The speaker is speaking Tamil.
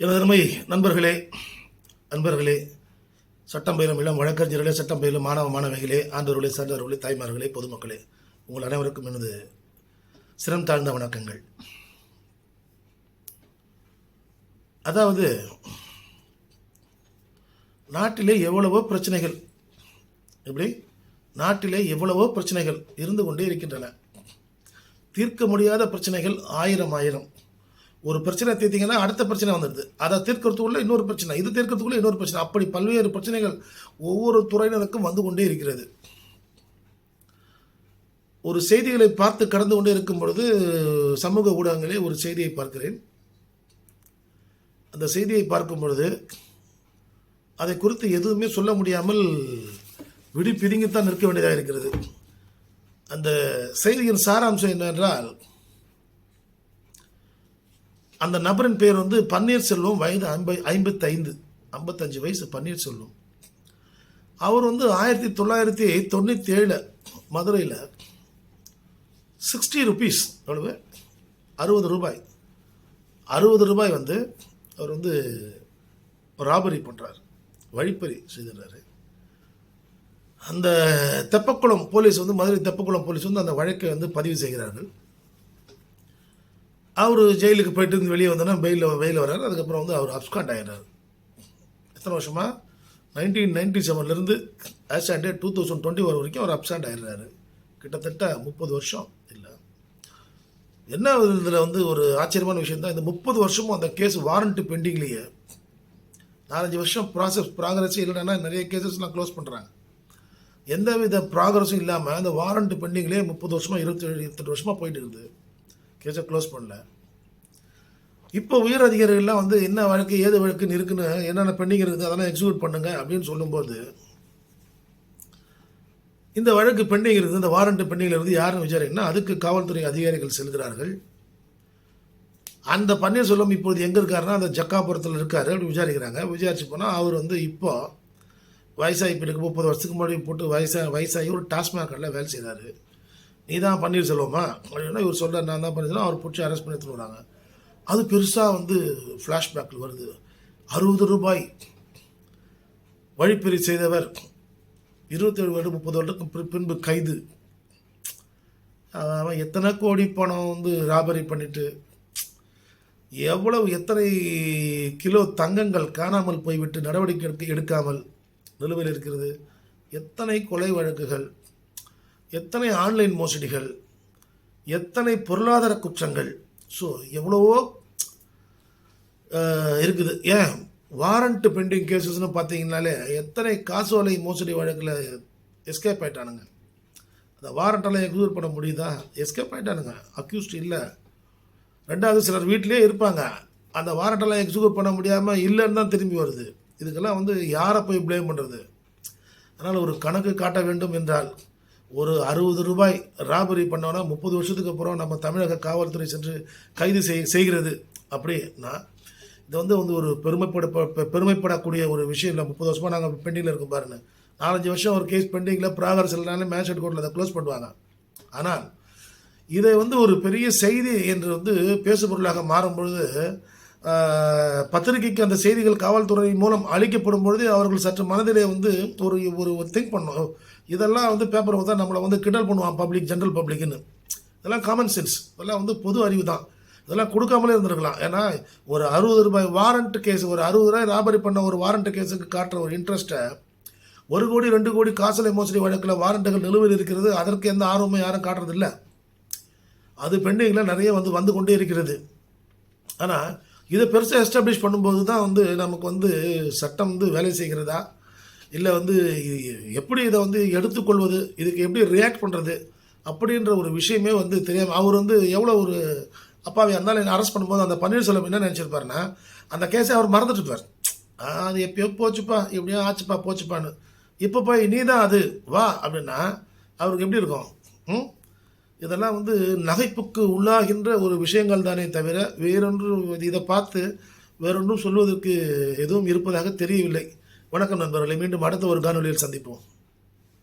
எனதருமை நண்பர்களே நண்பர்களே சட்டம் பயிலும் இளம் வழக்கறிஞர்களே சட்டம் பயிலும் மாணவ மாணவிகளே ஆண்டவர்களே சார்ந்தவர்களே தாய்மார்களே பொதுமக்களே உங்கள் அனைவருக்கும் எனது சிரம் தாழ்ந்த வணக்கங்கள். அதாவது நாட்டிலே எவ்வளவோ பிரச்சனைகள் எப்படி? நாட்டிலே எவ்வளவோ பிரச்சனைகள் இருந்து கொண்டே இருக்கின்றன. தீர்க்க முடியாத பிரச்சனைகள் ஆயிரம் ஆயிரம். ஒரு பிரச்சனை தீர்த்திங்கன்னா அடுத்த பிரச்சனை வந்துடுது. அதை தீர்க்கறதுக்குள்ள இன்னொரு பிரச்சனை இது தீர்க்கறதுக்குள்ள இன்னொரு பிரச்சனை. அப்படி பல்வேறு பிரச்சனைகள் ஒவ்வொரு துறையினருக்கும் வந்து கொண்டே இருக்கிறது. ஒரு செய்திகளை பார்த்து கடந்து கொண்டே இருக்கும் பொழுது சமூக ஊடகங்களே ஒரு செய்தியை பார்க்கிறேன். அந்த செய்தியை பார்க்கும் பொழுது அதை குறித்து எதுவுமே சொல்ல முடியாமல் விடி பிதுங்கித்தான் நிற்க வேண்டியதாக இருக்கிறது. அந்த செய்தியின் சாராம்சம் என்னென்றால் அந்த நபரின் பேர் வந்து பன்னீர்செல்வம் வயது ஐம்ப ஐம்பத்தைந்து ஐம்பத்தஞ்சு வயசு பன்னீர்செல்வம். அவர் வந்து ஆயிரத்தி தொள்ளாயிரத்தி தொண்ணூற்றி ஏழில் மதுரையில் சிக்ஸ்டி ருபீஸ் எவ்வளவு? அறுபது ரூபாய். அறுபது ரூபாய் வந்து அவர் வந்து ராபரி பண்ணுறார் வழிப்பறி செய்துடுறாரு அந்த தெப்பக்குளம் போலீஸ் வந்து மதுரை தெப்பக்குளம் போலீஸ் வந்து அந்த வழக்கை வந்து பதிவு செய்கிறார்கள். அவர் ஜெயிலுக்கு போயிட்டு இருந்து வெளியே வந்தோன்னா பெயிலில் வெயில் வர்றாரு அதுக்கப்புறம் வந்து அவர் அப்ஸ்காண்ட் ஆகிறார் எத்தனை வருஷமாக nineteen ninety செவன்லேருந்து as two thousand twenty one வரைக்கும் அவர் அப்சாண்ட் ஆயிடுறாரு. கிட்டத்தட்ட முப்பது வருஷம் இல்லை. என்ன இதில் வந்து ஒரு ஆச்சரியமான விஷயம் தான் இந்த முப்பது வருஷமும் அந்த கேஸ் வாரண்ட்டு பெண்டிங்லேயே நாலஞ்சு வருஷம் ப்ராசஸ் ப்ராக்ரஸே இல்லைன்னா நிறைய கேசஸ்லாம் க்ளோஸ் பண்ணுறாங்க எந்த வித ப்ராக்ரஸும் இல்லாமல் அந்த வாரண்ட் பெண்டிங்லேயே முப்பது வருஷமாக இருபத்தி இருபத்தெட்டு வருஷமாக போயிட்டு இருக்குது கேஸை க்ளோஸ் பண்ணல. இப்போ உயர் அதிகாரிகள்லாம் வந்து என்ன வழக்கு ஏது வழக்குன்னு இருக்குன்னு என்னென்ன பெண்டிங் இருக்குது அதெல்லாம் எக்ஸிக்யூட் பண்ணுங்க அப்படின்னு சொல்லும்போது இந்த வழக்கு பெண்டிங் இருக்குது இந்த வாரண்ட் பெண்டிங்கில் இருந்து யாரும் விசாரிங்கன்னா அதுக்கு காவல்துறை அதிகாரிகள் செல்கிறார்கள். அந்த பன்னீர்செல்வம் இப்போது எங்கே இருக்காருன்னா அந்த ஜக்காபுரத்தில் இருக்காரு அப்படின்னு விசாரிக்கிறாங்க. விசாரிச்சு போனால் அவர் வந்து இப்போ வயசாகி இப்போ முப்பது வருஷத்துக்கு முன்னாடி போட்டு வயசாக வயசாகி ஒரு டாஸ்மாக் கடையில் வேலை செய்கிறாரு நீ தான் பன்னீர்செல்வமா அப்படின்னா இவர் சொல்ற நான் தான் பன்னீர்செல்வம் அவர் பிடிச்சி அரெஸ்ட் பண்ணி எடுத்துட்டு வராங்க. அது பெருசாக வந்து ஃப்ளாஷ்பேக்கில் வருது. அறுபது ரூபாய் வழிப்பறி செய்தவர் இருபத்தேழு வருடம் முப்பது வருடத்துக்கு பின்பு கைது. அவன் எத்தனை கோடி பணம் வந்து ராபரி பண்ணிட்டு எவ்வளவு எத்தனை கிலோ தங்கங்கள் காணாமல் போய்விட்டு நடவடிக்கை எடுக்க எடுக்காமல் நிலுவையில் இருக்கிறது எத்தனை கொலை வழக்குகள் எத்தனை ஆன்லைன் மோசடிகள் எத்தனை பொருளாதார குற்றங்கள் ஸோ எவ்வளவோ இருக்குது. ஏன்? வாரண்ட் பெண்டிங் கேசஸ்னு பார்த்தீங்கனாலே எத்தனை காசோலை மோசடி வழக்கில் எஸ்கேப் ஆயிட்டானுங்க. அந்த வாரண்டெல்லாம் எக்ஸூர் பண்ண முடியுதா? எஸ்கேப் ஆயிட்டானுங்க. அக்யூஸ்ட் இல்லை. ரெண்டாவது சிலர் வீட்டிலே இருப்பாங்க. அந்த வாரண்டெல்லாம் எக்ஸிக்யூட் பண்ண முடியாமல் இல்லைன்னு தான் திரும்பி வருது. இதுக்கெல்லாம் வந்து யாரை போய் ப்ளேம் பண்ணுறது அதனால் ஒரு கணக்கு காட்ட வேண்டும் என்றால் ஒரு அறுபது ரூபாய் ராபரி பண்ணோன்னா முப்பது வருஷத்துக்கு அப்புறம் நம்ம தமிழக காவல்துறை சென்று கைது செய் செய்கிறது. அப்படின்னா இது வந்து வந்து ஒரு பெருமைப்பட பெருமைப்படக்கூடிய ஒரு விஷயம் இல்லை. முப்பது வருஷமாக நாங்கள் பெண்டிங்கில் இருக்கோம் பாருங்க. நாலஞ்சு வருஷம் ஒரு கேஸ் பெண்டிங்கில் ப்ராகரஸ் இல்லைனாலும் மேஜிஸ்ட்ரேட் கோர்ட்டில் அதை க்ளோஸ் பண்ணுவாங்க. ஆனால் இதை வந்து ஒரு பெரிய செய்தி என்று வந்து பேசுபொருளாக மாறும் பொழுது பத்திரிகைக்கு அந்த செய்திகள் காவல்துறை மூலம் அளிக்கப்படும் பொழுது அவர்கள் சற்று மனதிலே வந்து ஒரு ஒரு திங்க் பண்ணும் இதெல்லாம் வந்து பேப்பர் தான் நம்மளை வந்து கிண்டல் பண்ணுவான் பப்ளிக் ஜென்ரல் பப்ளிக்னு இதெல்லாம் காமன் சென்ஸ் இதெல்லாம் வந்து பொது அறிவு தான். இதெல்லாம் கொடுக்காமலே இருந்திருக்கலாம். ஏன்னா ஒரு அறுபது ரூபாய் வாரண்ட் கேஸ் ஒரு அறுபது ரூபாய் ராபரி பண்ண ஒரு வாரண்ட் கேஸுக்கு காட்டுற ஒரு இன்ட்ரெஸ்ட்டை ஒரு கோடி ரெண்டு கோடி காசலை மோசடி வழக்கில் வாரண்ட்டுகள் நிலுவையில் இருக்கிறது. அதற்கு எந்த ஆர்வமும் யாரும் காட்டுறதில்ல. அது பெண்டிங்கில் நிறைய வந்து வந்து கொண்டே இருக்கிறது. ஆனால் இதை பெருசாக எஸ்டாப்ளிஷ் பண்ணும்போது தான் வந்து நமக்கு வந்து சட்டம் வந்து வேலை செய்கிறதா? இல்லை வந்து எப்படி இதை வந்து எடுத்துக்கொள்வது? இதுக்கு எப்படி ரியாக்ட் பண்ணுறது அப்படின்ற ஒரு விஷயமே வந்து தெரியாமல் அவர் வந்து எவ்வளோ ஒரு அப்பாவி இருந்தாலும் என்ன அரெஸ்ட் பண்ணும்போது அந்த பன்னீர்செல்வம் என்ன நினச்சிருப்பாருன்னா அந்த கேஸை அவர் மறந்துட்டுப்பார் அது எப்பயோ போச்சுப்பா எப்படியோ ஆச்சுப்பா போச்சுப்பான்னு. இப்போ போய் நீ தான் அது வா அப்படின்னா அவருக்கு எப்படி இருக்கும்? ம்? இதெல்லாம் வந்து நகைப்புக்கு உள்ளாகின்ற ஒரு விஷயங்கள் தானே தவிர வேறொன்று இதை பார்த்து வேறொன்றும் சொல்வதற்கு எதுவும் இருப்பதாக தெரியவில்லை. வணக்கம் நண்பர்களை மீண்டும் அடுத்த ஒரு காணொலியில் சந்திப்போம்.